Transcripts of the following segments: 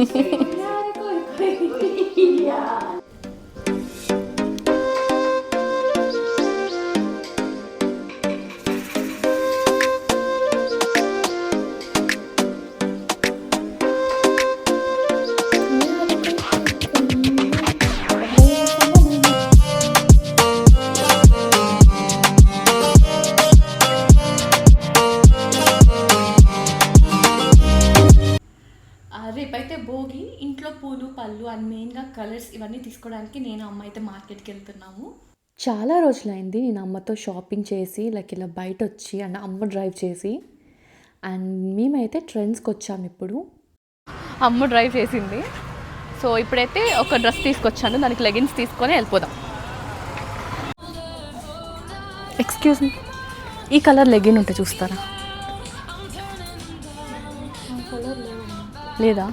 やーこれこれ పళ్ళు అండ్ మెయిన్గా కలర్స్ ఇవన్నీ తీసుకోవడానికి నేను అమ్మ అయితే మార్కెట్కి వెళ్తున్నాము. చాలా రోజులైంది నేను అమ్మతో షాపింగ్ చేసి లైక్ ఇలా బయట వచ్చి అండ్ అమ్మ డ్రైవ్ చేసి. అండ్ మేమైతే ట్రెండ్స్కి వచ్చాము ఇప్పుడు. అమ్మ డ్రైవ్ చేసింది. సో ఇప్పుడైతే ఒక డ్రెస్ తీసుకొచ్చాను. దానికి లెగిన్స్ తీసుకొని వెళ్ళిపోదాం. ఎక్స్క్యూజ్ మీ ఈ కలర్ లెగిన్ ఉంటే చూస్తారా? లేదా?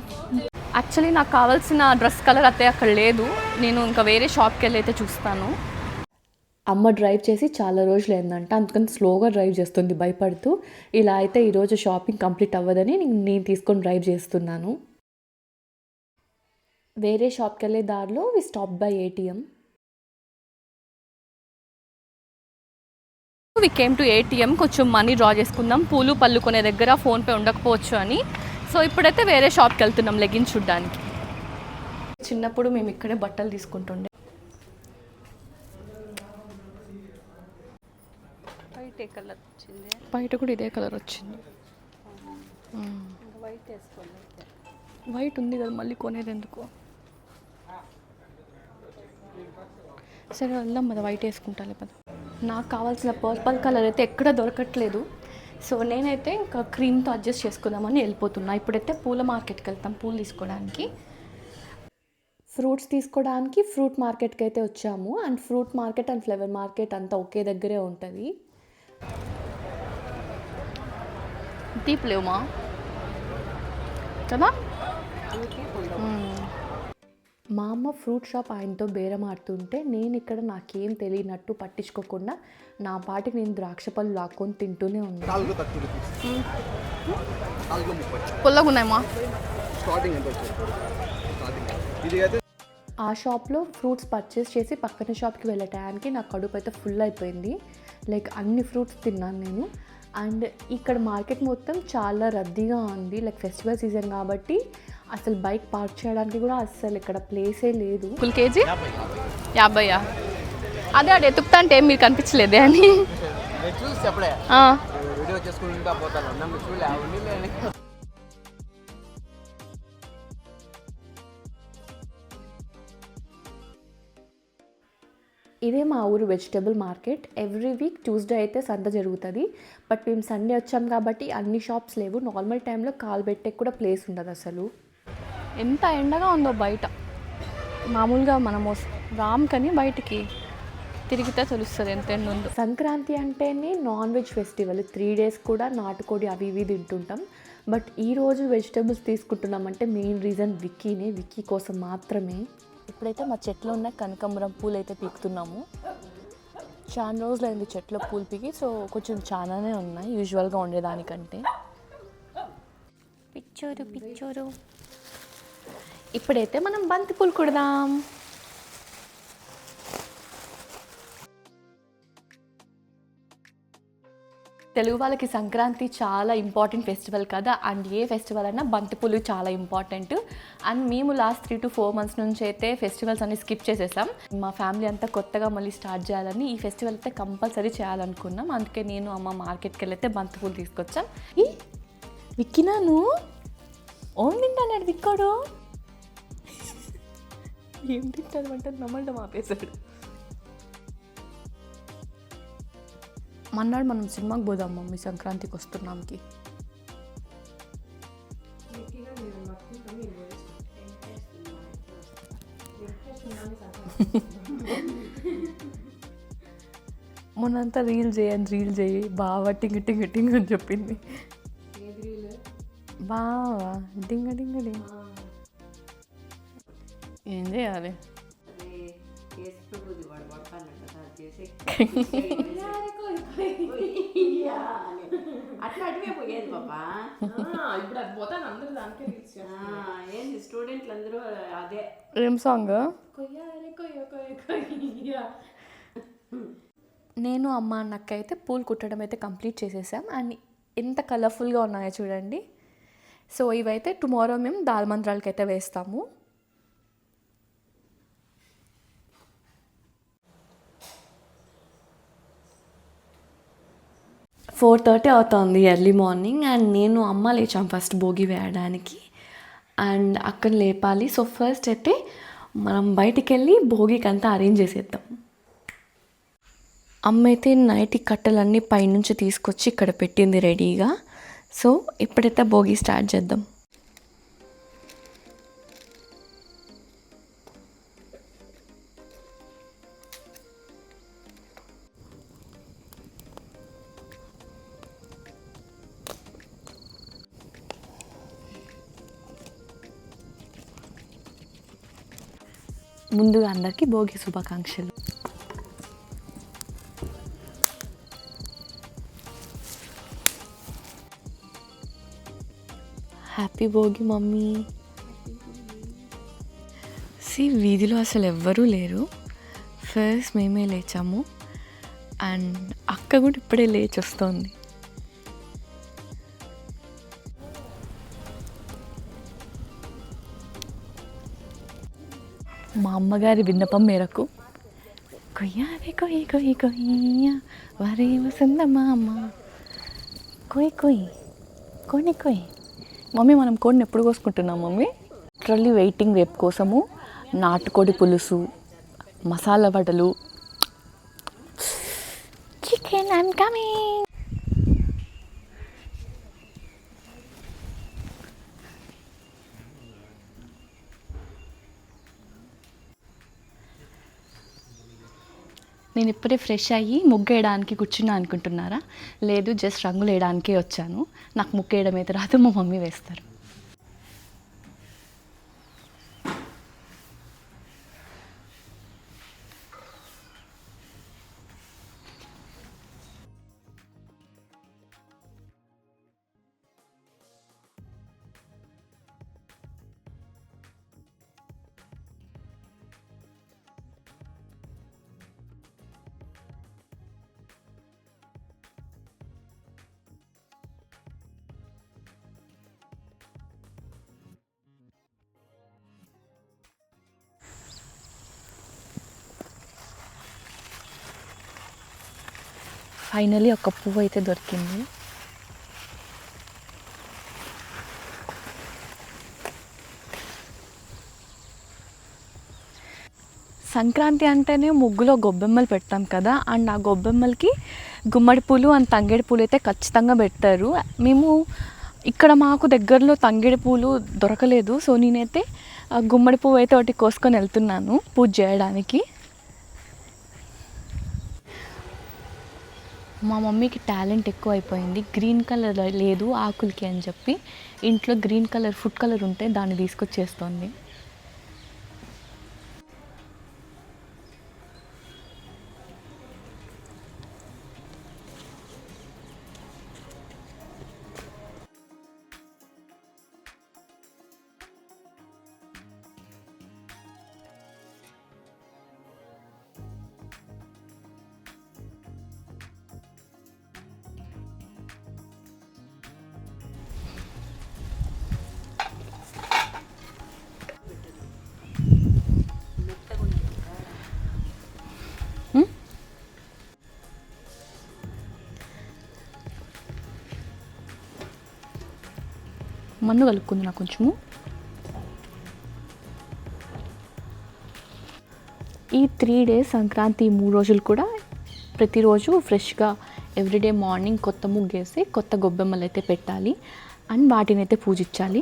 యాక్చువల్లీ నాకు కావాల్సిన డ్రెస్ కలర్ అయితే అక్కడ లేదు. నేను ఇంకా వేరే షాప్కి వెళ్ళి అయితే చూస్తాను. అమ్మ డ్రైవ్ చేసి చాలా రోజులు అయిందంట. అందుకని స్లోగా డ్రైవ్ చేస్తుంది భయపడుతూ. ఇలా అయితే ఈరోజు షాపింగ్ కంప్లీట్ అవ్వదని నేను- నేను తీసుకొని డ్రైవ్ చేస్తున్నాను. వేరే షాప్కి వెళ్ళే దారిలో we stop by ATM. We came to ATM కొంచెం మనీ డ్రా చేసుకుందాం. పూలు పళ్ళు కొనే దగ్గర ఫోన్పే ఉండకపోవచ్చు అని. సో ఇప్పుడైతే వేరే షాప్కి వెళ్తున్నాం లెగిన్ చూడ్డానికి. చిన్నప్పుడు మేము ఇక్కడే బట్టలు తీసుకుంటుండే. వైట్ కలర్ వచ్చింది? బయట కూడా ఇదే కలర్ వచ్చింది. వైట్ వేసుకోండి వైట్ ఉంది కదా మళ్ళీ కొనేది ఎందుకు? సరే వెళ్దాం కదా వైట్ వేసుకుంటాలే పద. నాకు కావాల్సిన పర్పల్ కలర్ అయితే ఎక్కడ దొరకట్లేదు. సో నేనైతే ఇంకా క్రీమ్తో అడ్జస్ట్ చేసుకుందామని వెళ్ళిపోతున్నా. ఇప్పుడైతే పూల మార్కెట్కి వెళ్తాం పూలు తీసుకోవడానికి. ఫ్రూట్స్ తీసుకోవడానికి ఫ్రూట్ మార్కెట్కి అయితే వచ్చాము. And fruit market and flower market అంతా ఒకే దగ్గరే ఉంటుంది. దీప్ లేవుమా కదా? మా అమ్మ ఫ్రూట్ షాప్ ఆయనతో బేరం ఆడుతుంటే నేను ఇక్కడ నాకేం తెలియనట్టు పట్టించుకోకుండా నా పాటికి నేను ద్రాక్ష పళ్ళు లాక్కొని తింటూనే ఉన్నాను ఆ షాప్లో ఫ్రూట్స్ పర్చేస్ చేసి పక్కన షాప్కి వెళ్ళే టయానికి నా కడుపు అయితే ఫుల్ అయిపోయింది. లైక్ అన్ని ఫ్రూట్స్ తిన్నాను నేను. అండ్ ఇక్కడ మార్కెట్ మొత్తం చాలా రద్దీగా ఉంది. లైక్ ఫెస్టివల్ సీజన్ కాబట్టి అసలు బైక్ పార్క్ చేయడానికి కూడా అసలు ఇక్కడ ప్లేసే లేదు. Full KG? యాభైయా? అదే అటు ఎతుకుతా అంటే మీరు కనిపించలేదే అని. ఇదే మా ఊరు vegetable market every week Tuesday అయితే సంత జరుగుతుంది. బట్ మేము సండే వచ్చాం కాబట్టి అన్ని షాప్స్ లేవు. నార్మల్ టైంలో కాలు పెట్టే కూడా ప్లేస్ ఉండదు అసలు. ఎంత ఎండగా ఉందో బయట. మామూలుగా మనము రామ్ కని బయటికి తిరిగితే తెలుస్తుంది ఎంత ఎండ ఉందో. సంక్రాంతి అంటేనే non veg festival. Three days కూడా నాటుకోడి అవి ఇవి తింటుంటాం. బట్ ఈ రోజు వెజిటబుల్స్ తీసుకుంటున్నామంటే మెయిన్ రీజన్ విక్కీనే. విక్కీ కోసం మాత్రమే. ఇప్పుడైతే మా చెట్లో ఉన్న కనకాంబరం పూలు అయితే పీకుతున్నాము. చాలా రోజులైంది చెట్లో పూలు పీకి సో కొంచెం చాలానే ఉన్నాయి. యూజువల్గా ఉండేదానికంటే పిచ్చోరు పిచ్చోరు. ఇప్పుడైతే మనం బంతి పూలు కుడదాం. తెలుగు వాళ్ళకి సంక్రాంతి చాలా ఇంపార్టెంట్ ఫెస్టివల్ కదా అండ్ ఏ ఫెస్టివల్ అయినా బంతిపూలు చాలా ఇంపార్టెంట్ అండ్ మేము last three to four months నుంచి అయితే ఫెస్టివల్స్ అన్ని స్కిప్ చేసేసాం. మా ఫ్యామిలీ అంతా కొత్తగా మళ్ళీ స్టార్ట్ చేయాలని ఈ ఫెస్టివల్ అయితే కంపల్సరీ చేయాలనుకున్నాం. అందుకే నేను అమ్మ మార్కెట్కి వెళ్ళైతే బంతిపూలు తీసుకొచ్చాం. విక్కినాను? ఓం తింటాడు విక్కోడు? ఏం తింటాడు అంటే నమ్మడం ఆపేశాడు మన్నాడు మనం సినిమాకి పోదాం మమ్మీ సంక్రాంతికి వస్తున్నాంకి. మొన్నంతా రీల్ చేయని రీల్ చేయి బావా టింగ్ టింగ్ టింగ్ అని చెప్పింది. బావా డింగ డింగ డింగ్. ఏం చేయాలి పోయేది పాపా ఇప్పుడు అది పోతాను అందరూ దానికే ఏంది స్టూడెంట్లు అందరూ అదే? ఏం సాంగ్? నేను అమ్మ అన్నక్క అయితే పూలు కుట్టడం అయితే కంప్లీట్ చేసేసాం. అండ్ ఎంత కలర్ఫుల్గా ఉన్నాయో చూడండి. సో ఇవైతే టుమారో మేము దాల్ అయితే వేస్తాము. ఫోర్ థర్టీ అవుతుంది ఎర్లీ మార్నింగ్ అండ్ నేను అమ్మ లేచాం ఫస్ట్ భోగి వేయడానికి. అండ్ అక్కడ లేపాలి. సో ఫస్ట్ అయితే మనం బయటికి వెళ్ళి భోగికి అంతా అరేంజ్ చేసేద్దాం. అమ్మ అయితే నైట్ కట్టెలన్నీ పైనుంచి తీసుకొచ్చి ఇక్కడ పెట్టింది రెడీగా. సో ఇప్పుడైతే భోగి స్టార్ట్ చేద్దాం. ముందుగా అందరికీ భోగి శుభాకాంక్షలు. Happy Bhogi mummy. సి వీధిలో అసలు ఎవ్వరూ లేరు. ఫస్ట్ మేమే లేచాము. అండ్ అక్క కూడా ఇప్పుడే లేచి వస్తుంది మా అమ్మగారి విన్నపం మేరకు. కొయ్యారే కొయ్యి కొయ్యి కొయ్య వరే వసంత మామ. కొయ్యి కొయ్యి కొని కొయ్యి మమ్మీ మనం కోడిని ఎప్పుడు కోసుకుంటున్నాం మమ్మీ? లిటరల్లీ వెయిటింగ్ వేపు కోసము నాటుకోడి పులుసు మసాలా వడలు. Chicken I'm coming. నేను ఇప్పుడే ఫ్రెష్ అయ్యి ముగ్గు వేయడానికి కూర్చున్నా అనుకుంటున్నారా? లేదు జస్ట్ రంగులు వేయడానికే వచ్చాను. నాకు ముగ్గేయడం అయితే రాదు మా మమ్మీ వేస్తారు. ఫైనలీ ఒక పువ్వు అయితే దొరికింది. సంక్రాంతి అంటేనే ముగ్గులో గొబ్బెమ్మలు పెడతాం కదా అండ్ ఆ గొబ్బెమ్మలకి గుమ్మడి పూలు అండ్ తంగేడి పూలు అయితే ఖచ్చితంగా పెడతారు. మేము ఇక్కడ మాకు దగ్గరలో తంగేడి పూలు దొరకలేదు సో నేనైతే గుమ్మడి పువ్వు అయితే ఒకటి కోసుకొని వెళ్తున్నాను పూజ చేయడానికి. మా మమ్మీకి టాలెంట్ ఎక్కువ అయిపోయింది గ్రీన్ కలర్ లేదు ఆకులకి అని చెప్పి. ఇంట్లో గ్రీన్ కలర్ ఫుడ్ కలర్ ఉంటే దాన్ని తీసుకొచ్చేస్తోంది. మన్ను కలుపుకుంది నాకు కొంచెము. ఈ త్రీ డేస్ సంక్రాంతి మూడు రోజులు కూడా ప్రతిరోజు ఫ్రెష్గా ఎవ్రీడే మార్నింగ్ కొత్త ముగ్గేసి కొత్త గొబ్బెమ్మలు అయితే పెట్టాలి. అండ్ వాటిని అయితే పూజించాలి.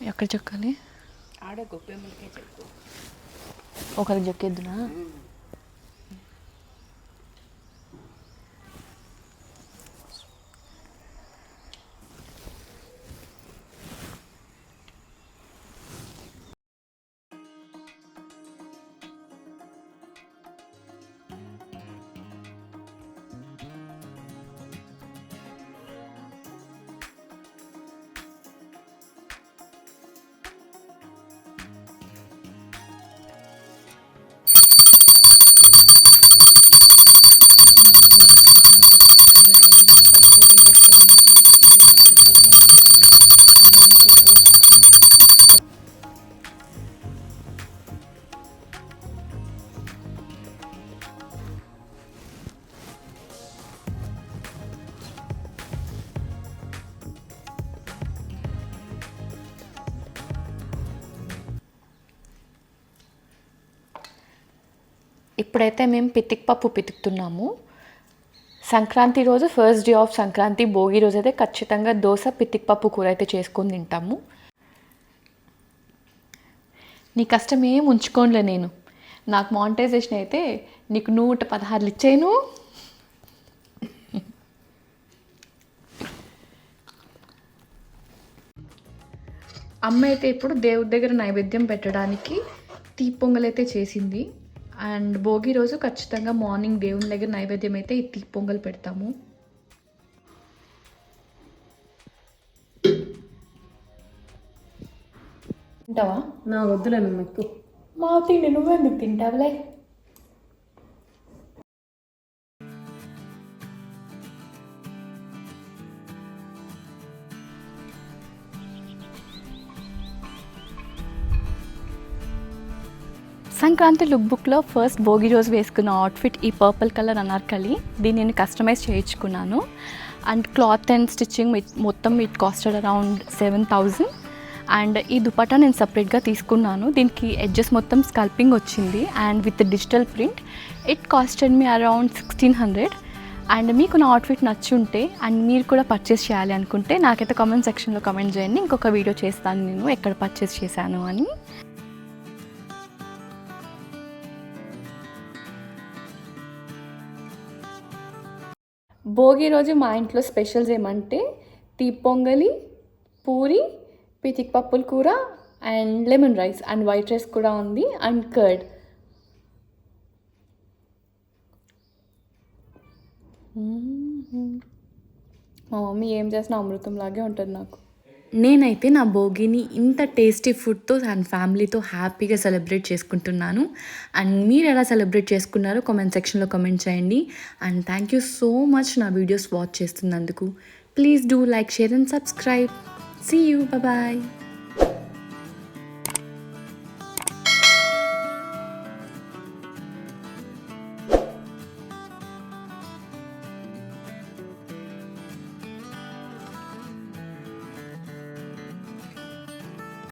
ఎక్కడ చెక్కాలి? ఆడ గొప్పెమ్మలకే చెప్పు ఒకరికి చెక్కేద్దునా? ఇప్పుడైతే మేము పితిక్ పప్పు పితుకుతున్నాము. సంక్రాంతి రోజు first day of Sankranti Bhogi రోజు అయితే ఖచ్చితంగా దోశ పితిక్ పప్పు కూర అయితే చేసుకొని తింటాము. నీ కష్టం ఏం ఉంచుకోనులే నేను. నాకు మానిటైజేషన్ అయితే నీకు నూట పదహారులు ఇచ్చాను అమ్మ అయితే ఇప్పుడు దేవుడి దగ్గర నైవేద్యం పెట్టడానికి తీ పొంగలైతే చేసింది. అండ్ భోగి రోజు ఖచ్చితంగా మార్నింగ్ దేవుని దగ్గర నైవేద్యం అయితే ఈ తీపొంగల్ పెడతాము. తింటావా? నా వద్దులే ఎక్కువ మా తిండి నువ్వెందుకు తింటావులే? సంక్రాంతి లుక్ బుక్లో ఫస్ట్ భోగి రోజు వేసుకున్న అవుట్ఫిట్ ఈ పర్పుల్ కలర్ అనార్కలి దీన్ని నేను కస్టమైజ్ చేయించుకున్నాను. అండ్ క్లాత్ అండ్ స్టిచ్చింగ్ మొత్తం it costed around seven thousand and ఈ దుపట్టా నేను సపరేట్గా తీసుకున్నాను. దీనికి ఎడ్జెస్ మొత్తం స్కల్పింగ్ వచ్చింది. And with digital print it costed me around sixteen hundred and మీకు నా అవుట్ఫిట్ నచ్చి ఉంటే అండ్ మీరు కూడా పర్చేస్ చేయాలి అనుకుంటే నాకైతే కామెంట్ సెక్షన్లో కామెంట్ చేయండి. ఇంకొక వీడియో చేస్తాను నేను ఎక్కడ పర్చేస్ చేశాను అని. భోగి రోజు మా ఇంట్లో స్పెషల్స్ ఏమంటే తీపొంగలి పూరి పితిక్ పప్పుల కూర and lemon rice and white rice కూడా ఉంది అండ్ కర్డ్. మా మమ్మీ ఏం చేసినా అమృతంలాగే ఉంటుంది నాకు. నేనైతే నా భోగిని ఇంత టేస్టీ ఫుడ్తో అండ్ ఫ్యామిలీతో హ్యాపీగా సెలబ్రేట్ చేసుకుంటున్నాను. అండ్ మీరు ఎలా సెలబ్రేట్ చేసుకున్నారో కామెంట్ సెక్షన్లో కామెంట్ చేయండి. And thank you so much నా వీడియోస్ వాచ్ చేస్తున్నందుకు. Please do like share and subscribe see you bye